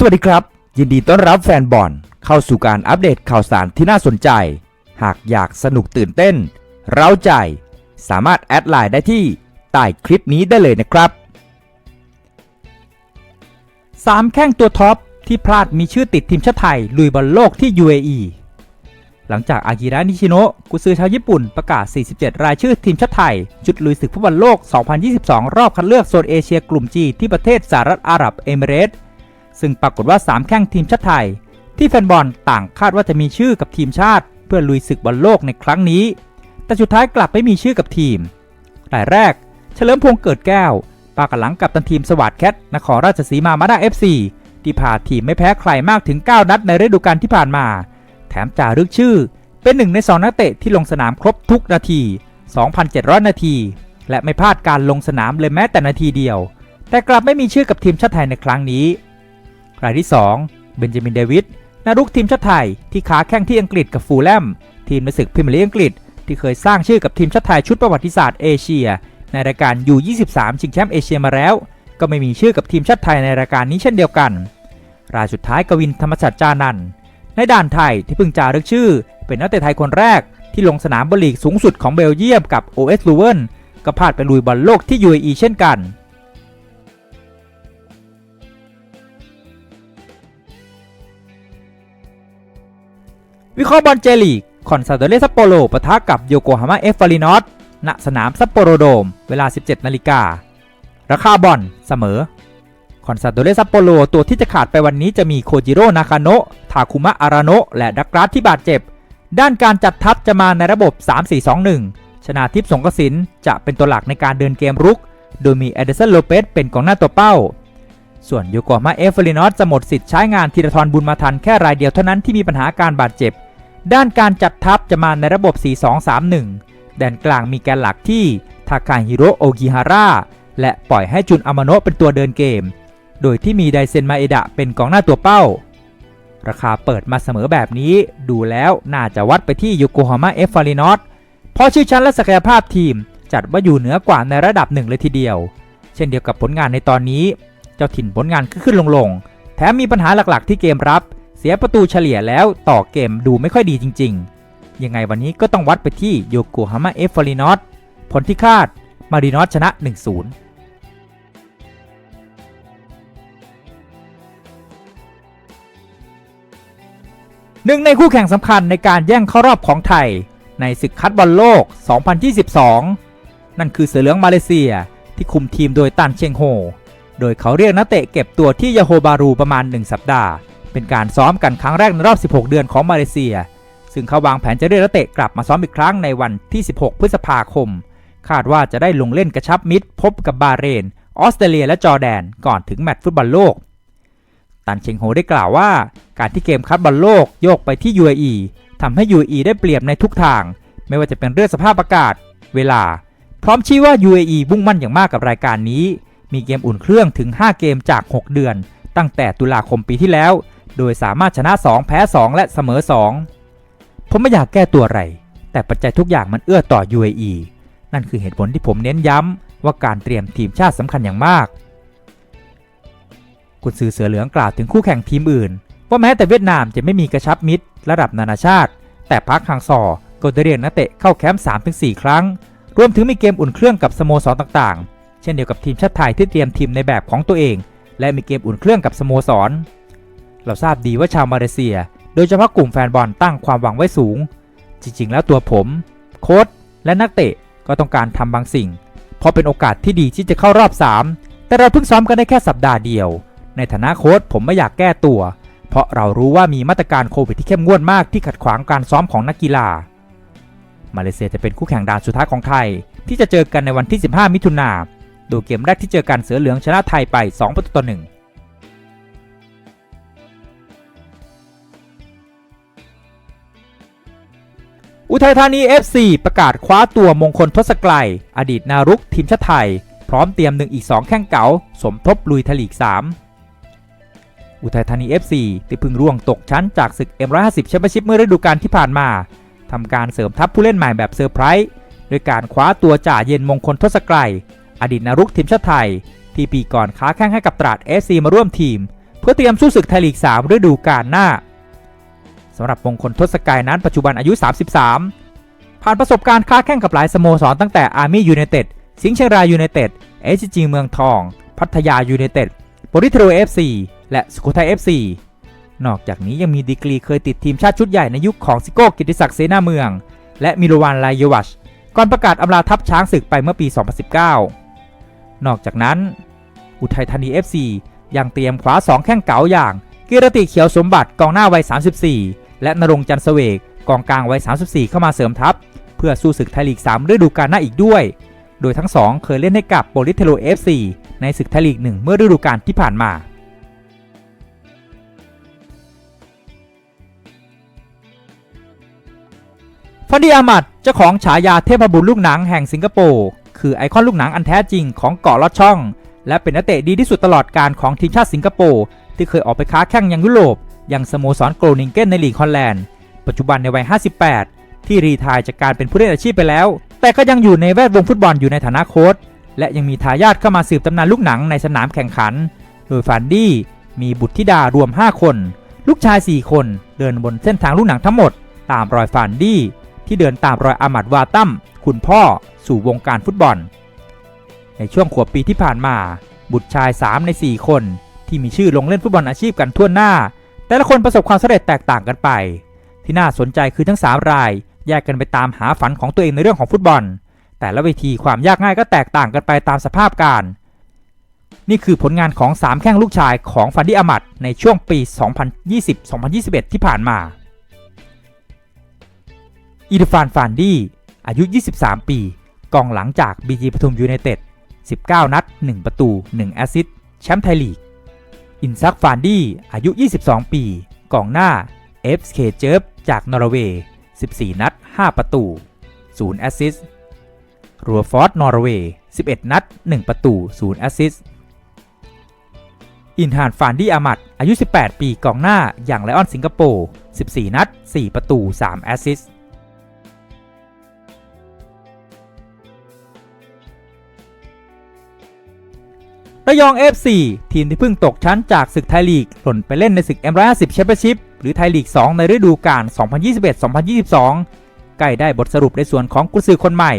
สวัสดีครับ ยินดีต้อนรับแฟนบอลเข้าสู่การอัปเดตข่าวสารที่น่าสนใจ หากอยากสนุกตื่นเต้น เร้าใจ สามารถแอดไลน์ได้ที่ใต้คลิปนี้ได้เลยนะครับ 3 แข้งตัวท็อปที่พลาดมีชื่อติดทีมชาติไทย ลุยบอลโลกที่ UAE หลังจากอากิระนิชิโนะกุซือชาวญี่ปุ่นประกาศ 47 รายชื่อทีมชาติไทยชุดลุยศึกฟุตบอลโลก 2022 รอบคัดเลือกโซนเอเชียกลุ่มจีที่ประเทศสหรัฐอาหรับเอมิเรตส์ ซึ่งปรากฏว่า 3 แข้งทีมชาติไทย ที่แฟนบอลต่างคาดว่าจะมีชื่อกับทีมชาติ เพื่อลุยศึกบอลโลกในครั้งนี้ แต่สุดท้ายกลับไม่มีชื่อกับทีมรายแรก เฉลิมพงษ์เกิดแก้วปากหลังกับตันทีมสวัสดแคทนครราชสีมามาด้าเอฟซีที่พาทีมไม่แพ้ใครมากถึง 9 นัดในฤดูกาลที่ผ่านมา แถมจารึกชื่อ เป็นหนึ่งในสองนักเตะที่ลงสนามครบทุกนาที 2,700 นาที และไม่พลาดการลงสนามเลยแม้แต่นาทีเดียว แต่กลับไม่มีชื่อกับทีมชาติไทยในครั้งนี้ รายที่ 2 เบนจามินเดวิดนารุกทีมชาติไทยที่ค้าแข้งที่อังกฤษกับฟูลแลม ทีมในศึกพรีเมียร์ลีกอังกฤษ ที่เคยสร้างชื่อกับทีมชาติไทยชุดประวัติศาสตร์เอเชีย ในรายการ U23 ชิงแชมป์เอเชียมาแล้ว ก็ไม่มีชื่อกับทีมชาติไทยในรายการนี้เช่นเดียวกัน รายสุดท้ายกวินธรรมชัดจานันท์ในด่านไทยที่เพิ่งจารึกชื่อ เป็นนักเตะไทยคนแรก ที่ลงสนามบอลลีกสูงสุดของเบลเยียมกับ OS l u w e n ก็พลาดไปลุยบอลโลกที่ UAE เช่นกัน วิเคราะห์บอลเจลีกคอนซาโดเรซัปโปโรปะทะกับโยโกฮาม่าเอฟฟารินอสณสนามซัปโปโรโดม เวลา 17 นาฬิการาคาบอลเสมอคอนซาโดเรซัปโปโรตัวที่จะขาดไปวันนี้จะมีโคจิโร่นาคาโนะทาคุมะอาราโนะและดักรัสที่บาดเจ็บ ด้านการจัดทัพจะมาในระบบ 3-4-2-1 ชนาทิพย์สงกระสินจะเป็นตัวหลักในการเดินเกมรุก โดยมีเอเดสันโลเปสเป็นกองหน้าตัวเป้า ส่วนโยโกฮาม่าเอฟเฟอรินอสจะหมดสิทธิ์ใช้งานธีรทรบุญมาทันแค่รายเดียวเท่านั้นที่มีปัญหาการบาดเจ็บ ด้านการจัดทัพจะมาในระบบ 4-2-3-1 แดนกลางมีแกนหลักที่ทาคาฮิโรโอกิฮาร่าและปล่อยให้จุนอามาโนะเป็นตัวเดินเกม โดยที่มีไดเซนมาเอดะเป็นกองหน้าตัวเป้า ราคาเปิดมาเสมอแบบนี้ ดูแล้วน่าจะวัดไปที่โยโกฮาม่าเอฟฟารินอสเพราะชื่อชั้นและศักยภาพทีม จัดว่าอยู่เหนือกว่าในระดับหนึ่งเลยทีเดียว เช่นเดียวกับผลงานในตอนนี้ เจ้าถิ่นผลงานขึ้นลงลงแถมมีปัญหาหลักๆ ที่เกมรับ เสียประตูเฉลี่ยแล้วต่อเกมดูไม่ค่อยดีจริง ๆ ยังไงวันนี้ก็ต้องวัดไปที่โยโกฮาม่าเอฟฟารินอสผลที่คาดมารีนอสชนะ 1-0หนึ่งในคู่แข่งสำคัญในการแย่งเข้ารอบของไทย ในศึกคัดบอลโลก 2022 นั่นคือเสือเหลืองมาเลเซียที่คุมทีมโดยตันเชงโฮ โดยเขาเรียกนักเตะเก็บตัวที่ยาโฮบารูประมาณ 1 สัปดาห์ เป็นการซ้อมกันครั้งแรกในรอบ 16 เดือนของมาเลเซีย ซึ่งเขาวางแผนจะเรียกนักเตะกลับมาซ้อมอีกครั้งในวันที่ 16 พฤษภาคม คาดว่าจะได้ลงเล่นกระชับมิตร พบกับบาเรน ออสเตรเลียและจอร์แดน ก่อนถึงแมตช์ฟุตบอลโลก ตันเชงโฮได้กล่าวว่า การที่เกมคัดบอลโลกโยกไปที่ UAE ทำให้ UAE ได้เปรียบในทุกทาง ไม่ว่าจะเป็นเรื่องสภาพอากาศ เวลา พร้อมชี้ว่า UAE มุ่งมั่นอย่างมากกับรายการนี้ มีเกมอุ่นเครื่องถึง 5 เกมจาก 6 เดือน ตั้งแต่ตุลาคมปีที่แล้ว โดยสามารถชนะ 2 แพ้ 2 และเสมอ 2 ผมไม่อยากแก้ตัวอะไร แต่ปัจจัยทุกอย่างมันเอื้อต่อ UAE นั่นคือเหตุผลที่ผมเน้นย้ำว่าการเตรียมทีมชาติสำคัญอย่างมาก กุนซือเสือเหลืองกล่าวถึงคู่แข่งทีมอื่น ว่าแม้แต่เวียดนามจะไม่มีกระชับมิตร ระดับนานาชาติ แต่พักฮังซอก็ได้เรียกนักเตะเข้าแคมป์3-4 ครั้ง รวมถึงมีเกมอุ่นเครื่องกับสโมสรต่างๆ เช่นเดียวกับทีมชาติไทยที่เตรียมทีมในแบบของตัวเอง และมีเกมอุ่นเครื่องกับสโมสร เราทราบดีว่าชาวมาเลเซีย โดยเฉพาะกลุ่มแฟนบอลตั้งความหวังไว้สูง จริง ๆ แล้วตัวผม โค้ชและนักเตะก็ต้องการทำบางสิ่ง เพราะเป็นโอกาสที่ดีที่จะเข้ารอบ 3 แต่เราเพิ่งซ้อมกันได้แค่สัปดาห์เดียว ในฐานะโค้ชผมไม่อยากแก้ตัว เพราะเรารู้ว่ามีมาตรการโควิดที่เข้มงวดมากที่ขัดขวางการซ้อมของนักกีฬา มาเลเซียจะเป็นคู่แข่งด่านสุดท้ายของไทย ที่จะเจอกันในวันที่ 15 มิถุนาโดยเกมแรกที่เจอกันเสือเหลืองชนะไทยไป 2 ประตูต่อ1 อุทัยธานี FC ประกาศคว้าตัวมงคลทศกรัยอดีตนารุกทีมชาติไทย พร้อมเตรียมหนึ่งอีก 2 แข้งเก๋าสมทบลุยทลีก 3 อุทัยธานี FC ที่เพิ่งร่วงตกชั้นจากศึก M150 แชมเปี้ยนชิพเมื่อฤดูกาลที่ผ่านมาทำการเสริมทัพผู้เล่นใหม่แบบเซอร์ไพรส์โดยการคว้าตัวจ่าเย็นมงคลทศกรัยอดีตนารุกทีมชาติไทย ที่ปีก่อนค้าแข้งให้กับตราด FC มาร่วมทีม เพื่อพื่อเตรียมสู้ศึกไทยลีก 3 ฤดูกาลหน้า สำหรับมงคลทศกายนั้นปัจจุบันอายุ 33 ผ่านประสบการณ์ค้าแข่งกับหลายสโมสรตั้งแต่อาร์มี่ยูไนเต็ดสิงห์เชียงรายยูไนเต็ดเอชจีเมืองทอง พัทยายูไนเต็ดโปริเทโรเอฟซีและสุโขทัยเอฟซีนอกจากนี้ยังมีดีกรีเคยติดทีมชาติชุดใหญ่ในยุคของซิโก้กิติศักดิ์เสนาเมือง และมิโลวานไลเยวัชก่อนประกาศอำลาทัพช้างศึกไปเมื่อปี 2019 นอกจากนั้น อุทัยธานี FC ยังเตรียมคว้า2 แข้งเก๋าอย่าง กิรติเขียวสมบัติกองหน้าวัย 34 และนรงจันเสวกกองกลางวัย 34 เข้ามาเสริมทัพ เพื่อสู้ศึกไทยลีก 3 ฤดูกาลหน้าอีกด้วย โดยทั้งสองเคยเล่นให้กับโปลิเทโล FC ในศึกไทยลีก 1 เมื่อฤดูกาลที่ผ่านมาฟันดีอามัดเจ้าของฉายาเทพบุตรลูกหนังแห่งสิงคโปร์คือไอคอนลูกหนังอันแท้จริงของเกาะลอดช่อง และเป็นนักเตะดีที่สุดตลอดการของทีมชาติสิงคโปร์ที่เคยออกไปค้าแข่งยังยุโรป ย่างสโมสรโกลนิงเกนในลีกฮอลแลนด์ ปัจจุบันในวัย 58 ที่รีทายจากการเป็นผู้เล่นอาชีพไปแล้ว แต่ก็ยังอยู่ในแวดวงฟุตบอลอยู่ในฐานะโค้ชและยังมีทายาทเข้ามาสืบตำนานลูกหนังในสนามแข่งขัน โดยฟานดี้มีบุตรธิดารวม 5 คน ลูกชาย 4 คนเดินบนเส้นทางลูกหนังทั้งหมด ตามรอยฟานดี้ที่เดินตามรอยอามัดวาตัมคุณพ่อสู่วงการฟุตบอล ในช่วงขวบปีที่ผ่านมา บุตรชาย 3 ใน 4 คน ที่มีชื่อลงเล่นฟุตบอลอาชีพกันทั่วหน้า แต่ละคนประสบความสำเร็จแตกต่างกันไป ที่น่าสนใจคือทั้ง 3 ราย แยกกันไปตามหาฝันของตัวเองในเรื่องของฟุตบอล แต่ละเวทีความยากง่ายก็แตกต่างกันไปตามสภาพการ นี่คือผลงานของ 3 แข้งลูกชายของฟันดี้อามัดในช่วงปี 2020-2021 ที่ผ่านมาอีดฟานฟานดี้อายุ 23 ปี กองหลังจาก BG ปทุมยูไนเต็ด 19 นัด 1 ประตู 1 แอสซิสต์แชมป์ไทยลีก อินซักฟานดี้อายุ 22 ปี กองหน้า FK เจิบจากนอร์เวย์ 14 นัด 5 ประตู 0 แอสซิสต์รัวฟอร์ดนอร์เวย์ 11 นัด 1 ประตู 0 แอสซิสต์อินฮานฟานดี้อามัดอายุ 18 ปี กองหน้าอย่างไลออนสิงคโปร์ 14 นัด 4 ประตู 3 แอสซิสต์ ระยอง FC ทีมที่เพิ่งตกชั้นจากศึกไทยลีกหล่นไปเล่นในศึก M150 แชมเปี้ยนชิพหรือไทยลีก 2 ในฤดูกาล 2021-2022 ใกล้ได้บทสรุปในส่วนของกุซือคนใหม่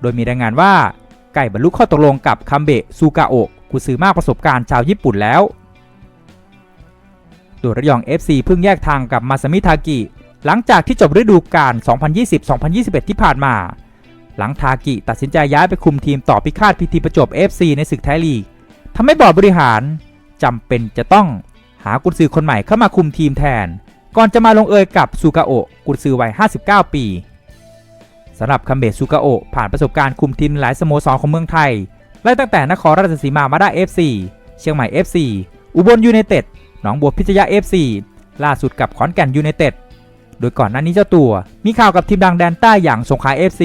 โดยมีรายงานว่าใกล้บรรลุข้อตกลงกับคัมเบะซูกาโอะกุซือมากประสบการณ์ชาวญี่ปุ่นแล้วโดยระยอง FC เพิ่งแยกทางกับมาซามิทากิ หลังจากที่จบฤดูกาล 2020-2021 ที่ผ่านมา หลังทากิตัดสินใจย้ายไปคุมทีมต่อพิฆาตพิธีประจบ FC ในศึกไทยลีก ทำให้บอร์ดบริหารจำเป็นจะต้องหากุนซือคนใหม่เข้ามาคุมทีมแทน ก่อนจะมาลงเอยกับซูกาโอะกุนซือวัย 59 ปีสำหรับคัมเบะซูกาโอะผ่านประสบการณ์คุมทีมหลายสโมสรของเมืองไทยไล่ตั้งแต่นครราชสีมามาด้า FC เชียงใหม่ FC อุบลยูไนเต็ดหนองบัวพิทยา FC ล่าสุดกับขอนแก่นยูไนเต็ดโดยก่อนหน้านี้เจ้าตัว มีข่าวกับทีมดังแดนใต้อย่างสงขลา FC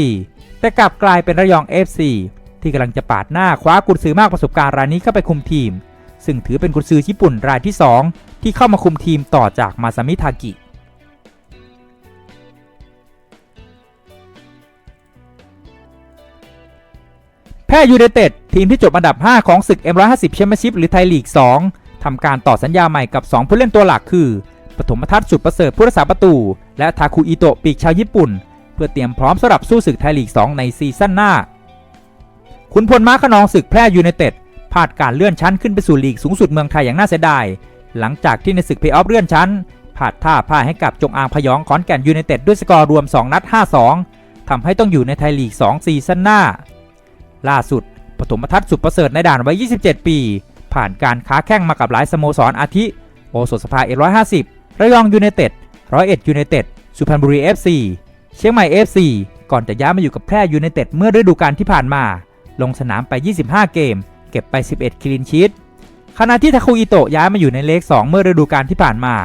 แต่กลับกลายเป็นระยอง FC ที่กำลังจะปาดหน้าคว้ากุนซือมากประสบการณ์รายนี้เข้าไปคุมทีม ซึ่งถือเป็นกุนซือญี่ปุ่นรายที่ 2 ที่เข้ามาคุมทีมต่อจากมาซามิทากิแพร่ยูไนเต็ดทีมที่จบอันดับ 5 ของศึก M150 แชมเปี้ยนชิพหรือไทยลีก 2 ทำการต่อสัญญาใหม่กับ 2 ผู้เล่นตัวหลักคือ ปฐมทัศน์สุดประเสริฐผู้รักษาประตู และทาคุอิโตะปีกชาวญี่ปุ่น เพื่อเตรียมพร้อมสำหรับสู้ศึกไทยลีก 2 ในซีซั่นหน้า ขุนพลม้าขนองศึกแพร่ยูไนเต็ดพลาดการเลื่อนชั้นขึ้นไปสู่ลีกสูงสุดเมืองไทยอย่างน่าเสียดาย หลังจากที่ในศึกเพย์ออฟเลื่อนชั้นพลาดท่าพ่ายให้กับจงอางพยองขอนแก่นยูไนเต็ดด้วยสกอร์รวม 2 นัด 5-2ทำให้ต้องอยู่ในไทยลีก 2 ซีซั่นหน้า ล่าสุดปฐมทัศน์สุดประเสริฐในด่านวัย 27 ปี ผ่านการค้าแข่งมากับหลายสโมสรอาทิ โอสถสภาเอ150 ระยองยูไนเต็ดร้อยเอ็ดยูไนเต็ด สุพรรณบุรี FC เชียงใหม่ FC ก่อนจะย้ายมาอยู่กับแพร่ยูไนเต็ดเมื่อฤดูกาลที่ผ่านมา ลงสนามไป 25 เกม เก็บไป 11 คลีนชีตขณะที่ทาคุอิโตะย้ายมาอยู่ในเลข 2 เมื่อฤดูกาลที่ผ่านมา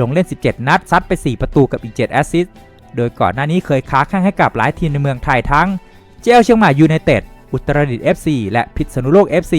ลงเล่น 17 นัด ซัดไป 4 ประตูกับอีก 7 แอสซิสต์ โดยก่อนหน้านี้เคยค้าแข่งให้กับหลายทีมในเมืองไทยทั้ง เจลเชียงใหม่ยูไนเต็ด อุตรดิตถ์ FC และพิษณุโลก FC